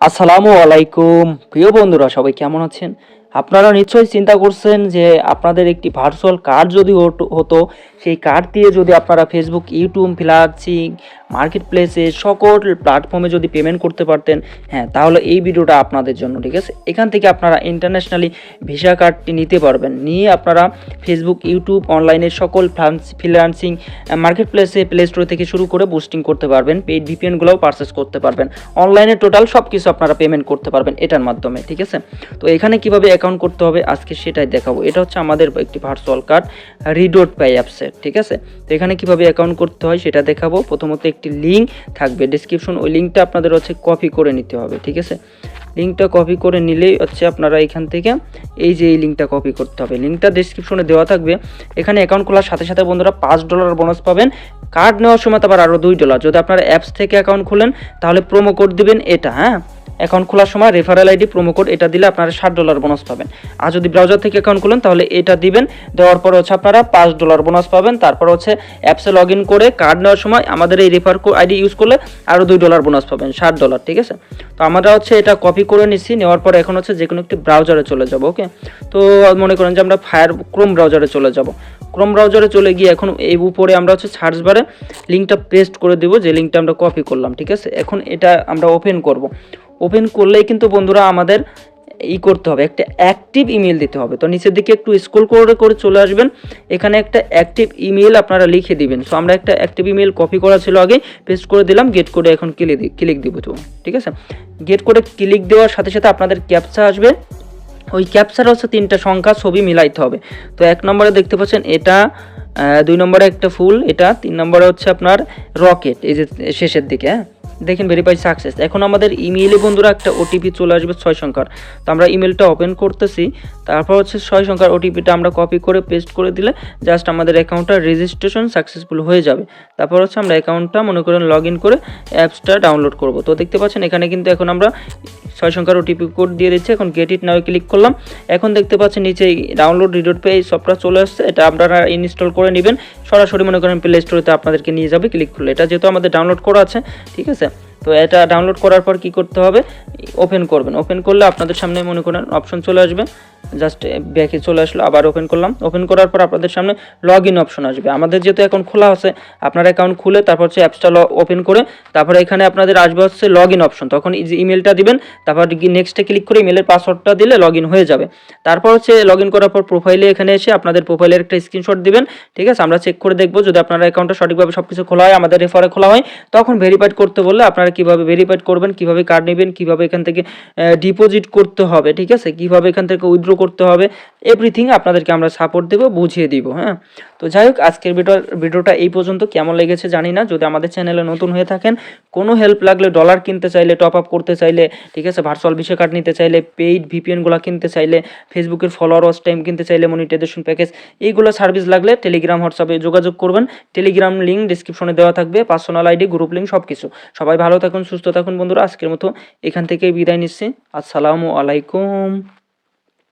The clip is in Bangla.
আসসালামু আলাইকুম। প্রিয় বন্ধুরা সবাই কেমন আছেন? আপনারা নিশ্চয়ই চিন্তা করছেন যে আপনাদের একটি ভার্চুয়াল কার্ড যদি হতো- সেই কার্ড দিয়ে যদি আপনারা ফেসবুক ইউটিউব ফ্লাক্সিং মার্কেট প্লেসে সকল প্ল্যাটফর্মে যদি পেমেন্ট করতে পারতেন হ্যাঁ তাহলে এই ভিডিওটা আপনাদের জন্য, ঠিক আছে? এখান থেকে আপনারা ইন্টারন্যাশনালি ভিসা কার্ডটি নিতে পারবেন। নিয়ে আপনারা ফেসবুক ইউটিউব অনলাইনে সকল ফ্রিল্যান্সিং মার্কেট প্লেসে প্লে স্টোর থেকে শুরু করে বুস্টিং করতে পারবেন পেইড ভিপিএনগুলোও পারচেস করতে পারবেন। অনলাইনে টোটাল সব কিছু আপনারা পেমেন্ট করতে পারবেন এটার মাধ্যমে, ঠিক আছে? তো এখানে কীভাবে অ্যাকাউন্ট করতে হবে, আজকে সেটাই দেখাবো। এটা হচ্ছে আমাদের একটি ভার্চুয়াল কার্ড রিডোট পে অ্যাপসের ঠিক আছে? তো এখানে কীভাবে অ্যাকাউন্ট করতে হয় সেটা দেখাবো। প্রথমত একটি লিঙ্ক থাকবে ডিসক্রিপশন ওই লিঙ্কটা আপনাদের হচ্ছে কপি করে নিতে হবে, ঠিক আছে? লিঙ্কটা কপি করে নিলেই হচ্ছে আপনারা এখান থেকে এই যে এই লিঙ্কটা কপি করতে হবে। লিঙ্কটা ডিসক্রিপশনে দেওয়া থাকবে। এখানে অ্যাকাউন্ট খোলার সাথে সাথে বন্ধুরা পাঁচ ডলার বোনাস পাবেন। কার্ড নেওয়ার সময় আবার আরও দুই ডলার যদি আপনারা অ্যাপস থেকে অ্যাকাউন্ট খোলেন, তাহলে প্রোমো কোড দিবেন এটা হ্যাঁ? অ্যাকাউন্ট খোলার সময় রেফারেল আইডি প্রোমো কোড এটা দিলে আপনারা ষাট ডলার বোনাস পাবেন। আর যদি ব্রাউজার থেকে অ্যাকাউন্ট খুলেন, তাহলে এটা দিবেন। দেওয়ার পর হচ্ছে আপনারা পাঁচ ডলার বোনাস পাবেন। তারপর হচ্ছে অ্যাপসে লগ ইন করে কার্ড নেওয়ার সময় আমাদের এই রেফার আইডি ইউজ করলে আরও দুই ডলার বোনাস পাবেন, ষাট ডলার ঠিক আছে? তো আমরা হচ্ছে এটা কপি করে নিচ্ছি নেওয়ার পর এখন হচ্ছে যে কোনো একটি ব্রাউজারে চলে যাব ওকে তো মনে করেন যে আমরা ফায়ার ক্রোম ব্রাউজারে চলে যাব। ক্রোম ব্রাউজারে চলে গিয়ে এখন এই উপরে আমরা হচ্ছে সার্চ বারে লিঙ্কটা পেস্ট করে দেবো, যে লিঙ্কটা আমরা কপি করলাম, ঠিক আছে? এখন এটা আমরা ওপেন করব। ওপেন করলেই কিন্তু বন্ধুরা আমাদের ই করতে হবে, একটা অ্যাক্টিভ ইমেল দিতে হবে। তো নিচের দিকে একটু স্ক্রল করে করে চলে আসবেন, এখানে একটা অ্যাক্টিভ ইমেল আপনারা লিখে দিবেন। সো আমরা একটা অ্যাক্টিভ ইমেল কপি করা ছিল আগে পেস্ট করে দিলাম গেট করে এখন ক্লিক ক্লিক দিব তো, ঠিক আছে? গেট করে ক্লিক দেওয়ার সাথে সাথে আপনাদের ক্যাপচা আসবে। ওই ক্যাপচার হচ্ছে তিনটা সংখ্যা, ছবি মিলাইতে হবে। তো এক নম্বরে দেখতে পাচ্ছেন এটা দুই নম্বরে একটা ফুল, এটা, তিন নম্বরে হচ্ছে আপনার রকেট এই যে শেষের দিকে হ্যাঁ? দেখেন ভেরিফাই সাকসেস এখন আমাদের ইমেইলে বন্ধুরা একটা ওটিপি চলে আসবে ছয় সংখ্যার। তো আমরা ইমেলটা ওপেন করতেছি। তারপর হচ্ছে ছয় সংখ্যার ওটিপিটা আমরা কপি করে পেস্ট করে দিলে জাস্ট আমাদের অ্যাকাউন্টটা রেজিস্ট্রেশন সাকসেসফুল হয়ে যাবে। তারপর হচ্ছে আমরা অ্যাকাউন্টটা মনে করেন লগ ইন করে অ্যাপসটা ডাউনলোড করব। তো দেখতে পাচ্ছেন, এখানে কিন্তু এখন আমরা ছয় সংখ্যার ওটিপি কোড দিয়ে দিচ্ছে। এখন গেট ইট নাও ক্লিক করলাম। এখন দেখতে পাচ্ছেন নিচে ডাউনলোড রিডোট পেয়ে সফটওয়্যার চলে আসছে। এটা আপনারা ইনস্টল করে নেবেন। সরাসরি মনে করেন প্লে স্টোরেতে আপনাদেরকে নিয়ে যাবে। ক্লিক করলে। এটা যেহেতু আমাদের ডাউনলোড করা আছে, ঠিক আছে? তো এটা ডাউনলোড করার পর কি করতে হবে? ওপেন করবেন। ওপেন করলে আপনাদের সামনে মনে করেন অপশন চলে আসবে। জাস্ট ব্যাকে চলে আসলো, আবার ওপেন করলাম। ওপেন করার পর আপনাদের সামনে লগ ইন অপশন আসবে। আমাদের যেহেতু অ্যাকাউন্ট খোলা আছে, আপনার অ্যাকাউন্ট খুলে তারপর হচ্ছে অ্যাপসটা ওপেন করে তারপরে এখানে আপনাদের আসবে হচ্ছে লগ ইন অপশন তখন ইমেলটা দিবেন, তারপর নেক্সটে ক্লিক করে ইমেলের পাসওয়ার্ডটা দিলে লগ ইন হয়ে যাবে। তারপর হচ্ছে লগ ইন করার পর প্রোফাইলে এখানে এসে আপনাদের প্রোফাইলের একটা স্ক্রিনশট দিবেন, ঠিক আছে? আমরা চেক করে দেখব, যদি আপনার অ্যাকাউন্টটা সঠিকভাবে সব কিছু খোলা হয়, আমাদের রেফারে খোলা হয়, তখন ভেরিফাইড করতে বললে আপনারা কীভাবে ভেরিফাইড করবেন, কীভাবে কার্ড নেবেন, কীভাবে এখান থেকে ডিপোজিট করতে হবে, ঠিক আছে? কীভাবে এখান থেকে উইথড্র করতে হবে এভরিথিং আপনাদেরকে আমরা সাপোর্ট দেবো, বুঝিয়ে দিব হ্যাঁ? তো যাই হোক, আজকের ভিডিও ভিডিওটা এই পর্যন্ত। কেমন লেগেছে জানি না। যদি আমাদের চ্যানেলে নতুন হয়ে থাকেন, কোনো হেল্প লাগলে ডলার কিনতে চাইলে টপ আপ করতে চাইলে, ঠিক আছে? ভার্চুয়াল বিষয় কার্ড নিতে চাইলে পেইড ভিপিএনগুলো কিনতে চাইলে ফেসবুকের ফলোয়ার ওয়াচ টাইম কিনতে চাইলে মনিটাইজেশন প্যাকেজ এইগুলো সার্ভিস লাগলে টেলিগ্রাম হোয়াটসঅ্যাপে যোগাযোগ করবেন। টেলিগ্রাম লিঙ্ক ডিসক্রিপশনে দেওয়া থাকবে পার্সোনাল আইডি গ্রুপ লিঙ্ক সব কিছু সবাই ভালো থাকুন সুস্থ থাকুন বন্ধুরা। আজকের মতো এখান থেকে বিদায় নিচ্ছি। আসসালামু আলাইকুম।